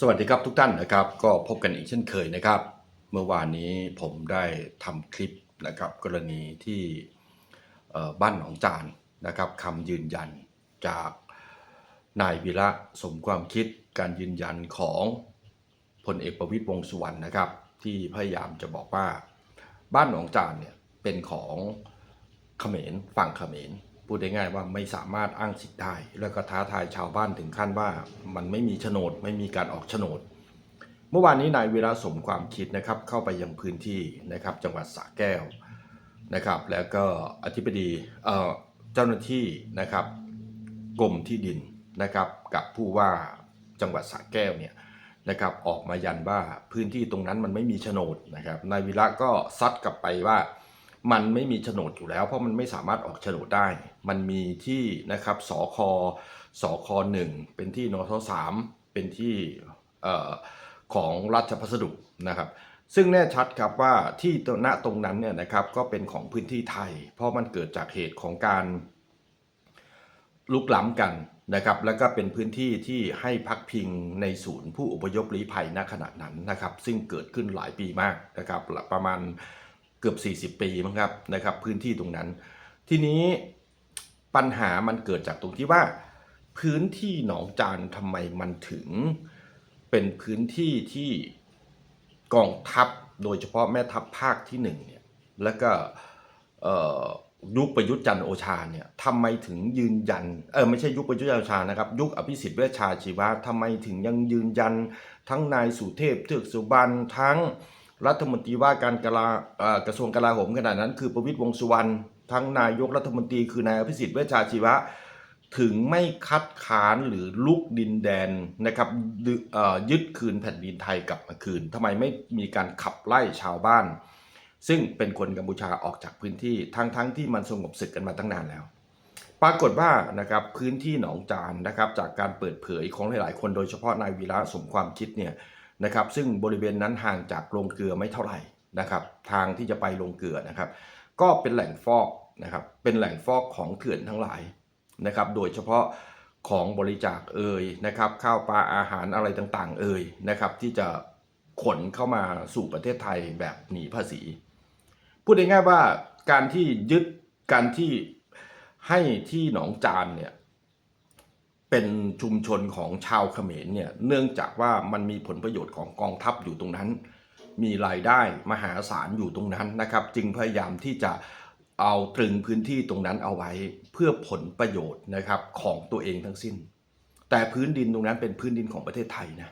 สวัสดีครับทุกท่านนะครับ ก็พบกันอีกเช่นเคยนะครับ เมื่อวานนี้ผมได้ทำคลิปนะครับ กรณีที่บ้านหนองจานนะครับคำยืนยันจากนายวีระสมความคิดการยืนยันของพลเอกประวิตรวงษ์สุวรรณนะครับ ที่พยายามจะบอกว่าบ้านหนองจานเนี่ยเป็นของเขมรฝั่งเขมร พูดได้ง่ายๆว่าไม่สามารถอ้างสิทธิ์ได้ แล้วก็ท้าทายชาวบ้านถึงขั้นว่ามันไม่มีโฉนดไม่มีการออกโฉนด เมื่อวานนี้นายวีระสมความคิดนะครับเข้าไปยังพื้นที่นะครับจังหวัดสระแก้วนะครับ แล้วก็อธิบดีเอ่อเจ้าหน้าที่นะครับกรมที่ดินนะครับกับผู้ว่าจังหวัดสระแก้วเนี่ยนะครับออกมายันว่าพื้นที่ตรงนั้นมันไม่มีโฉนดนะครับนายวีระก็ซัดกลับไปว่า มันไม่มีโฉนดอยู่แล้ว เพราะมันไม่สามารถออกโฉนดได้ มันมีที่นะครับสคสคหนึ่งเป็นที่นทสามเป็นที่ของราชพัสดุนะครับซึ่งแน่ชัดครับว่าที่ณตรงนั้นเนี่ยนะครับก็เป็นของพื้นที่ไทย เพราะมันเกิดจากเหตุของการลุกล้ำกันนะครับ แล้วก็เป็นพื้นที่ที่ให้พักพิงในศูนย์ผู้อพยพลี้ภัยณขณะนั้นนะครับ ซึ่งเกิดขึ้นหลายปีมากนะครับประมาณ เกือบ 40 ปีมั้งครับนะครับ พื้นที่ตรงนั้น ทีนี้ปัญหามันเกิดจากตรงที่ว่า พื้นที่หนองจานทำไมมันถึง เป็นพื้นที่ที่กองทัพโดยเฉพาะแม่ทัพภาคที่หนึ่งเนี่ยแล้วก็ยุคประยุทธ์จันโอชาเนี่ยทำไมถึงยืนยันเออไม่ใช่ยุคประยุทธ์จันโอชานะครับ ยุคอภิสิทธิ์เวชชาชีวะทำไมถึงยังยืนยัน ทั้งนายสุเทพเทือกสุบรรณทั้ง รัฐมนตรีว่าการกลากระทรวงกลาโหมขณะนั้น คือประวิตรวงษ์สุวรรณทั้งนายกรัฐมนตรีคือนายอภิสิทธิ์เวชชาชีวะ ถึงไม่คัดค้านหรือลุกดินแดนนะครับยึเอ่อยึดคืนแผ่นดินไทยกลับมาคืนทำไมไม่มีการขับไล่ชาวบ้าน ซึ่งเป็นคนกัมพูชาออกจากพื้นที่ทั้งๆทที่มันสงบศึกกันมาตั้งนานแล้ว ปรากฏว่านะครับพื้นที่หนองจานนะครับจากการเปิดเผยของหลายๆ คนโดยเฉพาะนายวีระสมความคิดเนี่ย นะครับ ซึ่งบริเวณนั้นห่างจากโรงเกลือไม่เท่าไหร่นะครับ ทางที่จะไปโรงเกลือนะครับ ก็เป็นแหล่งฟอกนะครับ เป็นแหล่งฟอกของเถื่อนทั้งหลายนะครับ โดยเฉพาะของบริจาคเอ่ยนะครับข้าวปลาอาหารอะไรต่างๆ เอ่ยนะครับ ที่จะขนเข้ามาสู่ประเทศไทยแบบหนีภาษี พูดง่ายๆว่าการที่ยึดการที่ให้ที่หนองจานเนี่ย เป็นชุมชนของชาวเขมรเนี่ยเนื่องจากว่ามันมีผลประโยชน์ของกองทัพอยู่ตรงนั้น มีรายได้มหาศาลอยู่ตรงนั้นนะครับ จึงพยายามที่จะเอาตรึงพื้นที่ตรงนั้นเอาไว้เพื่อผลประโยชน์นะครับของตัวเองทั้งสิ้น แต่พื้นดินตรงนั้นเป็นพื้นดินของประเทศไทยนะ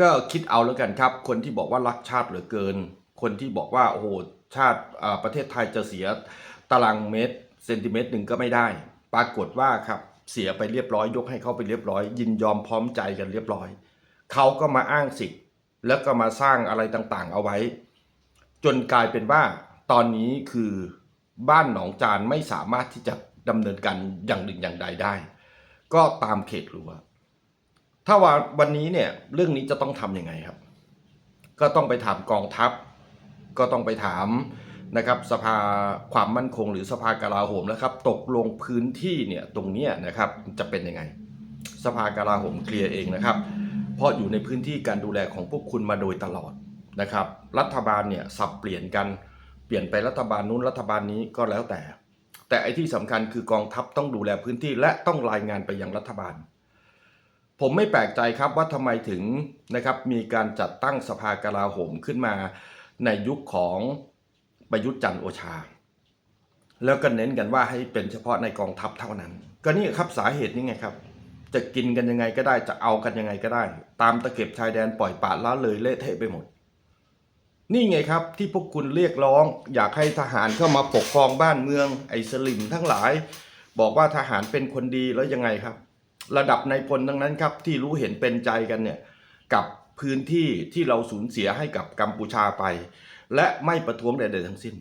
ก็คิดเอาแล้วกันครับ คนที่บอกว่ารักชาติเหลือเกิน คนที่บอกว่าโอ้โหชาติประเทศไทยจะเสียตารางเมตรเซนติเมตรหนึ่งก็ไม่ได้ ปรากฏว่าครับ เสียไปเรียบร้อย ยกให้เขาไปเรียบร้อย ยินยอมพร้อมใจกันเรียบร้อย เขาก็มาอ้างสิทธิ์ แล้วก็มาสร้างอะไรต่างๆ เอาไว้ จนกลายเป็นว่า ตอนนี้คือบ้านหนองจานไม่สามารถที่จะดำเนินการอย่างหนึ่งอย่างใดได้ ก็ตามเขตรั้วถ้าว่าวันนี้เนี่ยเรื่องนี้จะต้องทำยังไงครับ ก็ต้องไปถามกองทัพ ก็ต้องไปถาม นะครับสภาความมั่นคงหรือสภากลาโหมแล้วครับ ตกลงพื้นที่เนี่ยตรงเนี้ยนะครับจะเป็นยังไง สภากลาโหมเคลียร์เองนะครับ เพราะอยู่ในพื้นที่การดูแลของพวกคุณมาโดยตลอดนะครับ รัฐบาลเนี่ยสับเปลี่ยนกันเปลี่ยนไปรัฐบาลนู้นรัฐบาลนี้ก็แล้วแต่ แต่ไอ้ที่สำคัญคือกองทัพต้องดูแลพื้นที่และต้องรายงานไปยังรัฐบาล ผมไม่แปลกใจครับว่าทำไมถึงนะครับมีการจัดตั้งสภากลาโหมขึ้นมาในยุคของ ประยุทธ์จันทร์โอชา แล้วก็เน้นกันว่าให้เป็นเฉพาะในกองทัพเท่านั้น ก็นี่ครับสาเหตุนี่ไงครับ จะกินกันยังไงก็ได้จะเอากันยังไงก็ได้ ตามตะเข็บชายแดนปล่อยปะละเลยเละเทะไปหมด นี่ไงครับที่พวกคุณเรียกร้อง อยากให้ทหารเข้ามาปกครองบ้านเมืองไอ้สลิมทั้งหลาย บอกว่าทหารเป็นคนดีแล้วยังไงครับ ระดับในพลทั้งนั้นครับ ที่รู้เห็นเป็นใจกันเนี่ยกับพื้นที่ที่เราสูญเสียให้กับกัมพูชาไป และไม่ประท้วงใดๆทั้งสิ้น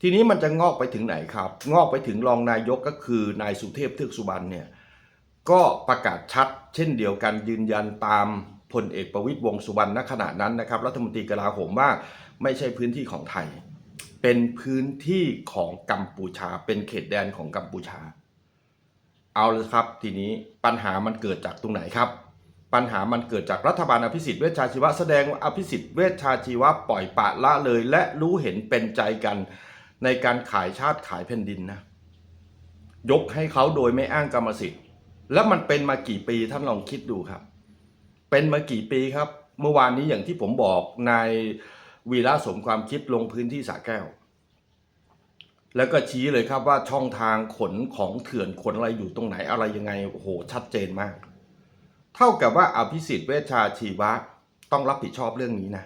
ทีนี้มันจะงอกไปถึงไหนครับ งอกไปถึงรองนายกก็คือนายสุเทพเทือกสุบรรณเนี่ยก็ประกาศชัดเช่นเดียวกันยืนยันตามพลเอกประวิตยวงสุวรรณณขณะนั้นนะครับรัฐมนตรีกลาโหมว่าไม่ใช่พื้นที่ของไทย เป็นพื้นที่ของกัมพูชา เป็นเขตแดนของกัมพูชา เอาเลยครับ ทีนี้ปัญหามันเกิดจากตรงไหนครับ ปัญหามันเกิดจากรัฐบาลอภิสิทธิ์เวชชาชีวะแสดงว่าอภิสิทธิ์เวชชาชีวะปล่อยปะละเลย และรู้เห็นเป็นใจกันในการขายชาติขายแผ่นดินนะ ยกให้เขาโดยไม่อ้างกรรมสิทธิ์ แล้วมันเป็นมากี่ปีท่านลองคิดดูครับ เป็นมากี่ปีครับ เมื่อวานนี้อย่างที่ผมบอกนายวีระสมความคิดลงพื้นที่สระแก้ว แล้วก็ชี้เลยครับว่าช่องทางขนของเถื่อนขนอะไรอยู่ตรงไหนอะไรยังไงโอ้โหชัดเจนมาก เท่ากับว่าอภิสิทธิ์เวชชาชีวะต้องรับผิดชอบเรื่องนี้นะ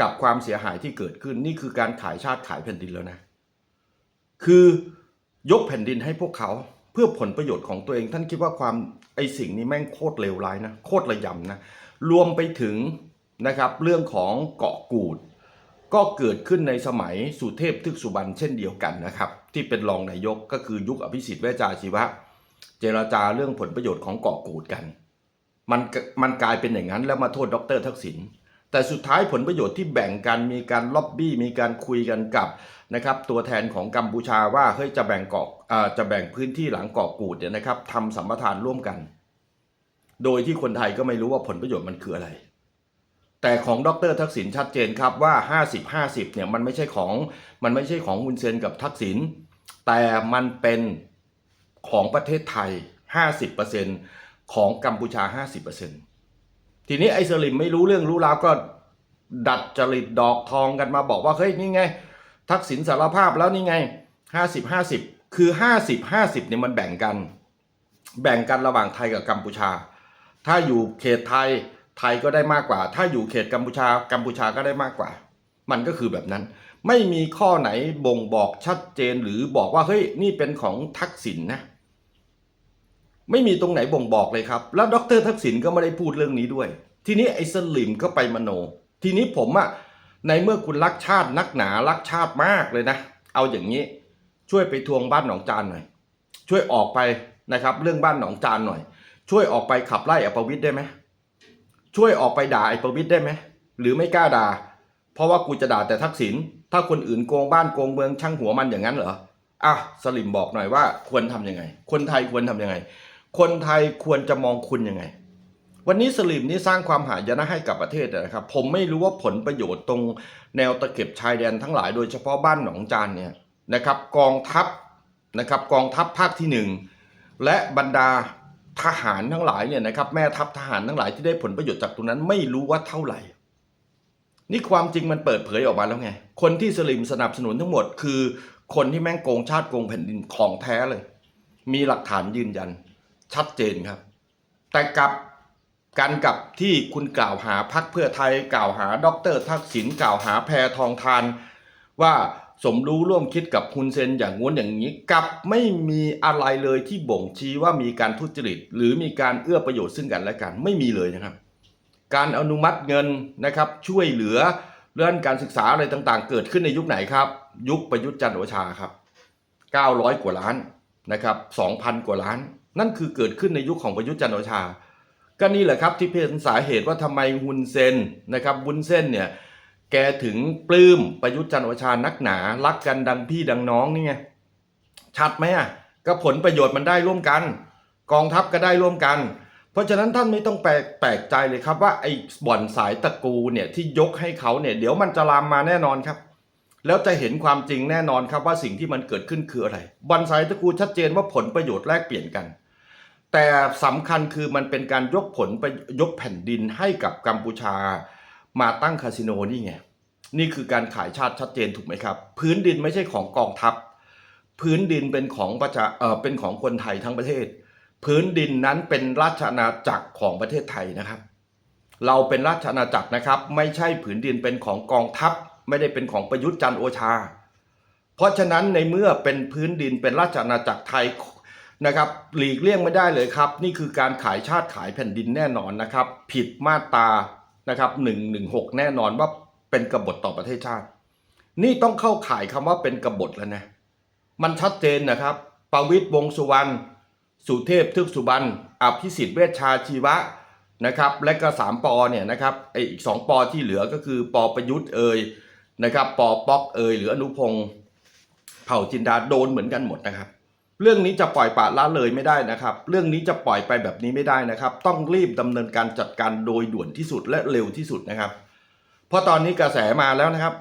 กับความเสียหายที่เกิดขึ้นนี่คือการขายชาติขายแผ่นดินแล้วนะ คือยกแผ่นดินให้พวกเขาเพื่อผลประโยชน์ของตัวเองท่านคิดว่าความไอสิ่งนี้แม่งโคตรเลวร้ายนะโคตรระยำนะรวมไปถึงนะครับเรื่องของเกาะกูด ก็เกิดขึ้นในสมัยสุเทพทึกสุบรรณเช่นเดียวกันนะครับ ที่เป็นรองนายกก็คือยุคอภิสิทธิ์เวชชาชีวะ เจรจาเรื่องผลประโยชน์ของเกาะกูดกัน มันมันกลายเป็นอย่างนั้นแล้วมาโทษดรทักษิณแต่สุดท้ายผลประโยชน์ที่แบ่งกันมีการล็อบบี้มีการคุยกันกับนะครับตัวแทนของกัมพูชาว่าเฮ้ยจะแบ่งเกาะจะแบ่งพื้นที่หลังเกาะกูดเนี่ยนะครับทำสัมปทานร่วมกัน โดยที่คนไทยก็ไม่รู้ว่าผลประโยชน์มันคืออะไร แต่ของดรทักษิณชัดเจนครับว่า 50 50เนี่ยมันไม่ใช่ของมันไม่ใช่ของฮุนเซนกับทักษิณแต่มันเป็นของประเทศไทย 50% ของกัมพูชา 50%ทีนี้ไอ้สลิมไม่รู้เรื่องรู้ราวก็ดัดจริตดอกทองกันมาบอกว่า เฮ้ย นี่ไง ทักษิณสารภาพแล้วนี่ไง 50 50 คือ 50 50เนี่ยมันแบ่งกัน แบ่งกันระหว่างไทยกับกัมพูชา ถ้าอยู่เขตไทยไทยก็ได้มากกว่า ถ้าอยู่เขตกัมพูชา กัมพูชาก็ได้มากกว่า มันก็คือแบบนั้น ไม่มีข้อไหนบ่งบอกชัดเจนหรือบอกว่าเฮ้ยนี่เป็นของทักษิณนะ ไม่มีตรงไหนบ่งบอกเลยครับ แล้วดรทักษิณก็ไม่ได้พูดเรื่องนี้ด้วย ทีนี้ไอ้สลิมก็ไปมโน ทีนี้ผมอะในเมื่อคุณรักชาตินักหนารักชาติมากเลยนะ เอาอย่างนี้ ช่วยไปทวงบ้านหนองจานหน่อย ช่วยออกไปนะครับเรื่องบ้านหนองจานหน่อย ช่วยออกไปขับไล่อปวิตยได้ไหมช่วยออกไปด่าไอประวิตยได้ไหมหรือไม่กล้าด่า เพราะว่ากูจะด่าแต่ทักษิณถ้าคนอื่นโกงบ้านโกงเมืองช่างหัวมันอย่างนั้นเหรออะสลิมบอกหน่อยว่าควรทำยังไง คนไทยควรทำยังไง คนไทยควรจะมองคุณยังไง วันนี้สลิมนี่สร้างความหายนะให้กับประเทศนะครับ ผมไม่รู้ว่าผลประโยชน์ตรงแนวตะเข็บชายแดนทั้งหลายโดยเฉพาะบ้านหนองจานเนี่ยนะครับ กองทัพนะครับกองทัพภาคที่หนึ่งและบรรดาทหารทั้งหลายเนี่ยนะครับแม่ทัพทหารทั้งหลายที่ได้ผลประโยชน์จากตรงนั้นไม่รู้ว่าเท่าไหร่ นี่ความจริงมันเปิดเผยออกมาแล้วไง คนที่สลิมสนับสนุนทั้งหมด คือคนที่แม่งโกงชาติโกงแผ่นดินของแท้เลย มีหลักฐานยืนยัน ชัดเจนครับ แต่กับกันกับที่คุณกล่าวหาพักเพื่อไทยกล่าวหาดรทักษิณกล่าวหาแพทองทาน ว่าสมรู้ร่วมคิดกับคุณเซนอย่างงู้นอย่างนี้กับไม่มีอะไรเลยที่บ่งชี้ว่ามีการทุจริต หรือมีการเอื้อประโยชน์ซึ่งกันและกันไม่มีเลยนะครับ การอนุมัติเงินนะครับช่วยเหลือเรื่องการศึกษาอะไรต่างๆ เกิดขึ้นในยุคไหนครับ ยุคประยุทธ์จันทร์โอชาครับ 900 กว่าล้านนะครับ2,000 กว่าล้าน นั่นคือเกิดขึ้นในยุคของประยุทธ์จันทร์โอชา ก็นี่แหละครับที่เป็นสาเหตุว่าทำไมฮุนเซนนะครับวุนเซนเนี่ยแกถึงปลื้มประยุทธ์จันทร์โอชานักหนา รักกันดังพี่ดังน้องนี่ไงชัดไหมอะก็ผลประโยชน์มันได้ร่วมกัน กองทัพก็ได้ร่วมกัน เพราะฉะนั้นท่านไม่ต้องแปลกแปลกใจเลยครับว่าไอ้บ่อนสายตะกูเนี่ยที่ยกให้เขาเนี่ยเดี๋ยวมันจะลามมาแน่นอนครับ แล้วจะเห็นความจริงแน่นอนครับว่าสิ่งที่มันเกิดขึ้นคืออะไรบ่อนสายตะกูชัดเจนว่าผลประโยชน์แลกเปลี่ยนกัน แต่สำคัญคือมันเป็นการยกผลไปยกแผ่นดินให้กับกัมพูชา มาตั้งคาสิโนนี่ไง นี่คือการขายชาติชัดเจนถูกไหมครับ พื้นดินไม่ใช่ของกองทัพ พื้นดินเป็นของประชาเออเป็นของคนไทยทั้งประเทศ พื้นดินนั้นเป็นราชอาณาจักรของประเทศไทยนะครับ เราเป็นราชอาณาจักรนะครับ ไม่ใช่ผืนดินเป็นของกองทัพ ไม่ได้เป็นของประยุทธ์จันโอชา เพราะฉะนั้นในเมื่อเป็นพื้นดินเป็นราชอาณาจักรไทย นะครับหลีกเลี่ยงไม่ได้เลยครับ นี่คือการขายชาติขายแผ่นดินแน่นอนนะครับ ผิดมาตรานะครับ116แน่นอนว่าเป็นกบฏต่อประเทศชาติ นี่ต้องเข้าข่ายคำว่าเป็นกบฏแล้วนะมันชัดเจนนะครับประวิตยวงสุวรรณสุเทพทึกสุบรรณอภิสิทธิ์เวชชาชีวะนะครับและก็สามปอเนี่ยนะครับไออีกสองปอที่เหลือก็คือปอประยุทธ์เอ่ยนะครับปอป๊อกเอ่ยหรืออนุพงศ์เผ่าจินดาโดนเหมือนกันหมดนะครับ เรื่องนี้จะปล่อยปละละเลยไม่ได้นะครับ เรื่องนี้จะปล่อยไปแบบนี้ไม่ได้นะครับ ต้องรีบดำเนินการจัดการโดยด่วนที่สุดและเร็วที่สุดนะครับ เพราะตอนนี้กระแสมาแล้วนะครับ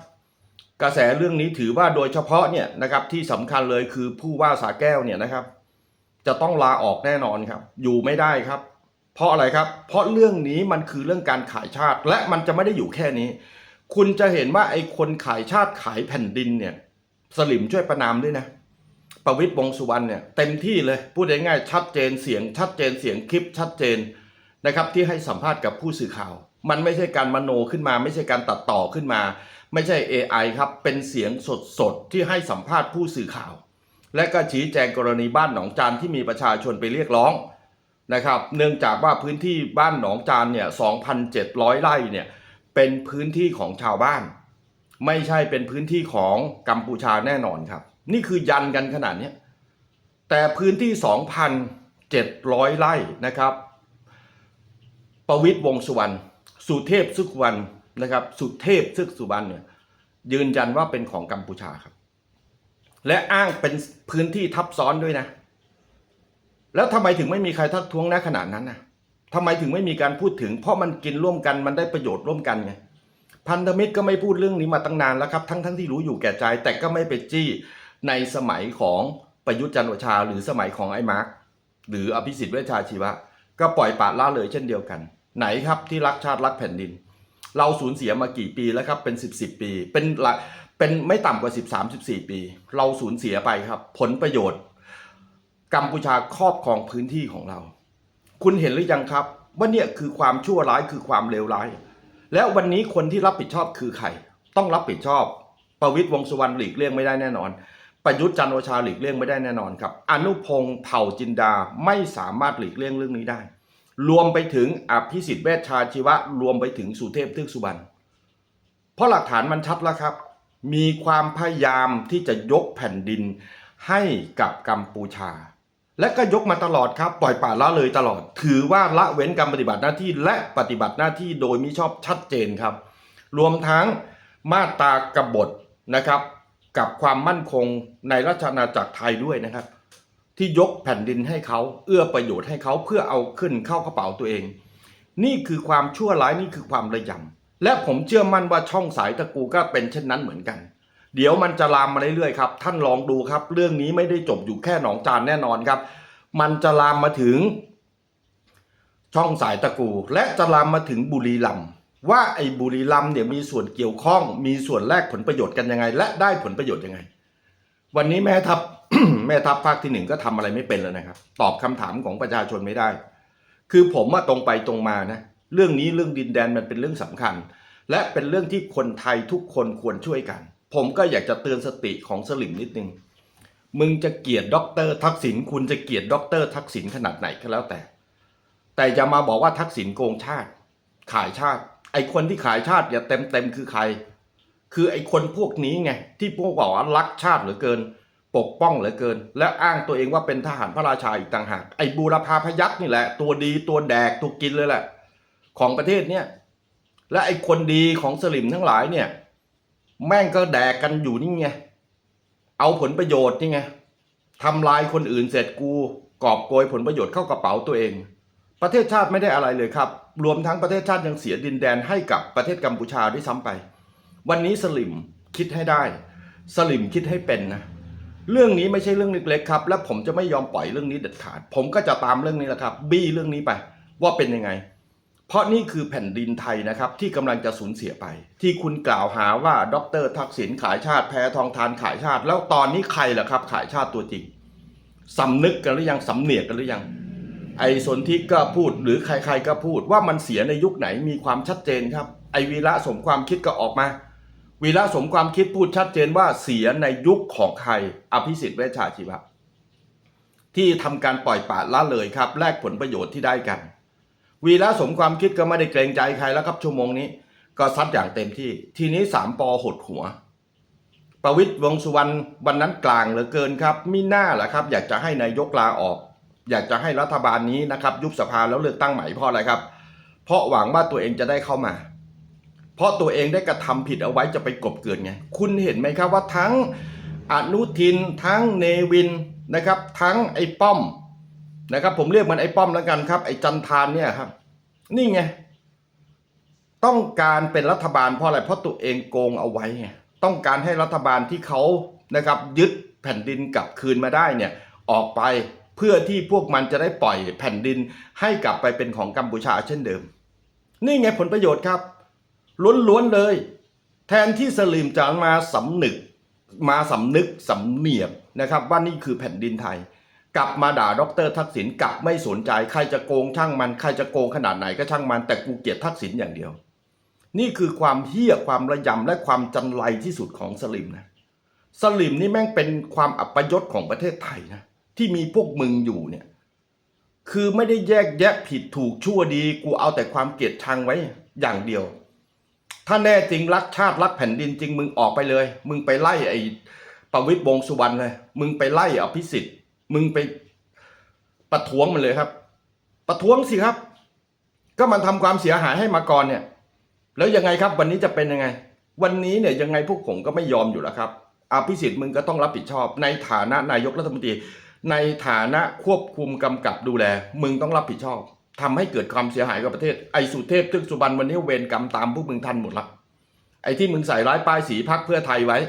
กระแสเรื่องนี้ถือว่าโดยเฉพาะเนี่ยนะครับที่สำคัญเลยคือผู้ว่าสาแก้วเนี่ยนะครับ จะต้องลาออกแน่นอนครับ อยู่ไม่ได้ครับ เพราะอะไรครับ เพราะเรื่องนี้มันคือเรื่องการขายชาติ และมันจะไม่ได้อยู่แค่นี้ คุณจะเห็นว่าไอ้คนขายชาติขายแผ่นดินเนี่ย สลิมช่วยประนามด้วยนะ ประวิตรวงสุวรรณเนี่ยเต็มที่เลยพูดง่ายๆชัดเจนเสียง ชัดเจนเสียงคลิปชัดเจนนะครับที่ให้สัมภาษณ์กับผู้สื่อข่าว มันไม่ใช่การมโนขึ้นมา ไม่ใช่การตัดต่อขึ้นมา ไม่ใช่ AI ครับเป็นเสียงสดๆที่ให้สัมภาษณ์ผู้สื่อข่าว และก็ชี้แจงกรณีบ้านหนองจานที่มีประชาชนไปเรียกร้องนะครับเนื่องจากว่าพื้นที่บ้านหนองจานเนี่ย 2,700 ไร่เนี่ยเป็นพื้นที่ของชาวบ้าน ไม่ใช่เป็นพื้นที่ของกัมพูชาแน่นอนครับ นี่คือยันกันขนาดนี้แต่พื้นที่ 2,700 ไร่นะครับ ประวิตย์วงสุวรรณสุเทพสุขวรรณนะครับ สุเทพซึกสุวรรณเนี่ยยืนยันว่าเป็นของกัมพูชาครับ และอ้างเป็นพื้นที่ทับซ้อนด้วยนะ แล้วทำไมถึงไม่มีใครทักท้วงณขนาดนั้นนะทำไมถึงไม่มีการพูดถึง เพราะมันกินร่วมกันมันได้ประโยชน์ร่วมกันไงพันธมิตรก็ไม่พูดเรื่องนี้มาตั้งนานแล้วครับ ทั้งทั้งที่รู้อยู่แก่ใจแต่ก็ไม่ไปจี้ ในสมัยของประยุทธ์จันทร์โอชา หรือสมัยของไอ้มาร์คหรืออภิสิทธิ์เวชชาชีวะ ก็ปล่อยปละละเลยเช่นเดียวกัน ไหนครับที่รักชาติรักแผ่นดิน เราสูญเสียมากี่ปีแล้วครับเป็น 10บสปี เป็นละเป็นไม่ต่ำกว่า 13 14 ปี เราสูญเสียไปครับ ผลประโยชน์ กัมพูชาครอบครองพื้นที่ของเรา คุณเห็นหรือยังครับ ว่าเนี่ยคือความชั่วร้ายคือความเลวร้าย แล้ววันนี้คนที่รับผิดชอบคือใคร ต้องรับผิดชอบประวิตยวงษ์สุวรรณหลีกเลี่ยงไม่ได้แน่นอน ประยุทธ์จันโอชาหลีกเลี่ยงไม่ได้แน่นอนครับ อนุพงศ์เผ่าจินดาไม่สามารถหลีกเลี่ยงเรื่องนี้ได้ รวมไปถึงอภิสิทธิ์เวชชาชีวะ รวมไปถึงสุเทพทึกสุวรรณเพราะหลักฐานมันชัดแล้วครับ มีความพยายามที่จะยกแผ่นดินให้กับกัมพูชา และก็ยกมาตลอดครับ ปล่อยป่าละเลยตลอด ถือว่าละเว้นการปฏิบัติหน้าที่และปฏิบัติหน้าที่โดยมิชอบชัดเจนครับ รวมทั้งมาตรากบฏนะครับ กับความมั่นคงในราชอาณาจักรไทยด้วยนะครับ ที่ยกแผ่นดินให้เขาเอื้อประโยชน์ให้เขาเพื่อเอาขึ้นเข้ากระเป๋าตัวเอง นี่คือความชั่วร้ายนี่คือความระยำและผมเชื่อมั่นว่าช่องสายตะกูก็เป็นเช่นนั้นเหมือนกัน เดี๋ยวมันจะลามมาเรื่อยๆครับท่านลองดูครับ เรื่องนี้ไม่ได้จบอยู่แค่หนองจานแน่นอนครับ มันจะลามมาถึงช่องสายตะกูและจะลามมาถึงบุรีรัมย์ ว่าไอ้บุรีรัมเนี่ยมีส่วนเกี่ยวข้อง มีส่วนแลกผลประโยชน์กันยังไง และได้ผลประโยชน์ยังไง วันนี้แม่ทัพแม่ทัพภาคที่หนึ่งก็ทำอะไรไม่เป็นแล้วนะครับ ตอบคำถามของประชาชนไม่ได้ คือผมว่าตรงไปตรงมานะเรื่องนี้เรื่องดินแดนมันเป็นเรื่องสำคัญ และเป็นเรื่องที่คนไทยทุกคนควรช่วยกัน ผมก็อยากจะเตือนสติของสลิมนิดนึงมึงจะเกลียดด็อกเตอร์ทักษิณคุณจะเกลียดด็อกเตอร์ทักษิณขนาดไหนก็แล้วแต่ แต่จะมาบอกว่าทักษิณโกงชาติ ขายชาติ ไอคนที่ขายชาติอย่าเต็มเต็มคือใคร คือไอคนพวกนี้ไงที่พวกบอกว่ารักชาติเหลือเกิน ปกป้องเหลือเกิน และอ้างตัวเองว่าเป็นทหารพระราชาอีกต่างหากไอบูรพาพยัคฆ์นี่แหละ ตัวดีตัวแดกตัวกินเลยแหละ ของประเทศเนี่ยและไอคนดีของสลิมทั้งหลายเนี่ย แม่งก็แดกกันอยู่นี่ไงเอาผลประโยชน์นี่ไงทำลายคนอื่นเสร็จกูกอบโกยผลประโยชน์เข้ากระเป๋าตัวเอง ประเทศชาติไม่ได้อะไรเลยครับ รวมทั้งประเทศชาติยังเสียดินแดนให้กับประเทศกัมพูชาด้วยซ้ำไป วันนี้สลิมคิดให้ได้ สลิมคิดให้เป็นนะ เรื่องนี้ไม่ใช่เรื่องเล็กๆครับ และผมจะไม่ยอมปล่อยเรื่องนี้เด็ดขาด ผมก็จะตามเรื่องนี้แหละครับ บี้เรื่องนี้ไปว่าเป็นยังไง เพราะนี่คือแผ่นดินไทยนะครับ ที่กำลังจะสูญเสียไป ที่คุณกล่าวหาว่าดรทักษิณขายชาติแพทองทานขายชาติ แล้วตอนนี้ใครล่ะครับ ขายชาติตัวจริงสำนึกกันหรือยังสำเนียกกันหรือยัง ไอ้สนธิก็พูดหรือใครๆก็พูดว่ามันเสียในยุคไหนมีความชัดเจนครับ ไอ้วีระสมความคิดก็ออกมา วีระสมความคิดพูดชัดเจนว่าเสียในยุคของใครอภิสิทธิ์เวชชาชีวะที่ทำการปล่อยปละละเลยครับแลกผลประโยชน์ที่ได้กัน วีระสมความคิดก็ไม่ได้เกรงใจใครแล้วครับชั่วโมงนี้ ก็ซัดอย่างเต็มที่ ทีนี้สามปอหดหัว ประวิตยวงสุวรรณวันนั้นกลางเหลือเกินครับมีหน้าแหละครับ อยากจะให้นายกลาออก อยากจะให้รัฐบาลนี้นะครับยุบสภาแล้วเลือกตั้งใหม่เพราะอะไรครับ เพราะหวังว่าตัวเองจะได้เข้ามา เพราะตัวเองได้กระทำผิดเอาไว้จะไปกบเกลื่อนไง คุณเห็นไหมครับว่าทั้งอนุทินทั้งเนวินนะครับ ทั้งไอ้ป้อมนะครับผมเรียกมันไอ้ป้อมแล้วกันครับ ไอ้จันทานเนี่ยครับ นี่ไงต้องการเป็นรัฐบาลเพราะอะไรเพราะตัวเองโกงเอาไว้ไงต้องการให้รัฐบาลที่เขานะครับยึดแผ่นดินกลับคืนมาได้เนี่ยออกไป พื่อที่พวกมันจะได้ปล่อยแผ่นดินให้กลับไปเป็นของกัมพูชาเช่นเดิม นี่ไงผลประโยชน์ครับล้วนๆเลย แทนที่สลิมจะมาสำนึกมาสำนึกสำเนียกนะครับว่านี่คือแผ่นดินไทย กลับมาด่าดรทักษิณกลับไม่สนใจใครจะโกงช่างมันใครจะโกงขนาดไหนก็ช่างมันแต่กูเกลียดทักษิณอย่างเดียว นี่คือความเหี้ยความระยำและความจันไรที่สุดของสลิมนะสลิมนี่แม่งเป็นความอัปยศของประเทศไทยนะ ที่มีพวกมึงอยู่เนี่ย คือไม่ได้แยกแยะผิดถูกชั่วดี กูเอาแต่ความเกลียดชังไว้อย่างเดียว ถ้าแน่จริงรักชาติรักแผ่นดินจริงมึงออกไปเลย มึงไปไล่ไอ้ประวิตรวงษ์สุวรรณเลย มึงไปไล่อภิสิทธิ์ มึงไปประท้วงมันเลยครับ ประท้วงสิครับ ก็มันทำความเสียหายให้มาก่อนเนี่ย แล้วยังไงครับวันนี้จะเป็นยังไง วันนี้เนี่ยยังไงพวกผมก็ไม่ยอมอยู่แล้วครับอภิสิทธิ์มึงก็ต้องรับผิดชอบในฐานะนายกรัฐมนตรี ในฐานะควบคุมกำกับดูแล มึงต้องรับผิดชอบทำให้เกิดความเสียหายกับประเทศไอ้สุเทพทึกสุบรรณวันนี้เวรกรรมตามพวกมึงทันหมดละไอ้ที่มึงใส่ร้ายป้ายสีพักเพื่อไทยไว้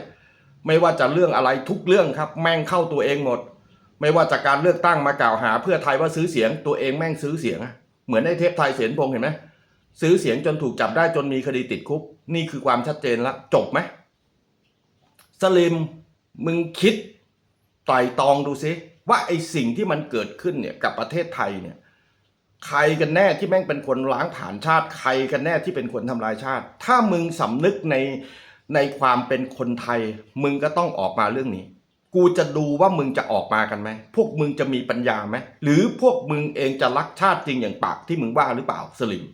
ไม่ว่าจะเรื่องอะไรทุกเรื่องครับ แม่งเข้าตัวเองหมด ไม่ว่าจากการเลือกตั้งมากล่าวหา เพื่อไทยว่าซื้อเสียงตัวเองแม่งซื้อเสียง เหมือนไอ้เทพไทยเสียนพงเห็นไหมซื้อเสียงจนถูกจับได้จนมีคดีติดคุก นี่คือความชัดเจนล้วจบไหมสลิมมึงคิดไต่ตองดูซิ ว่าไอ้สิ่งที่มันเกิดขึ้นเนี่ยกับประเทศไทยเนี่ยใครกันแน่ที่แม่งเป็นคนล้างผ่านชาติ ใครกันแน่ที่เป็นคนทำลายชาติ ถ้ามึงสำนึกในในความเป็นคนไทย มึงก็ต้องออกมาเรื่องนี้ กูจะดูว่ามึงจะออกมากันไหม พวกมึงจะมีปัญญาไหม หรือพวกมึงเองจะรักชาติจริงอย่างปากที่มึงว่าหรือเปล่าสลิม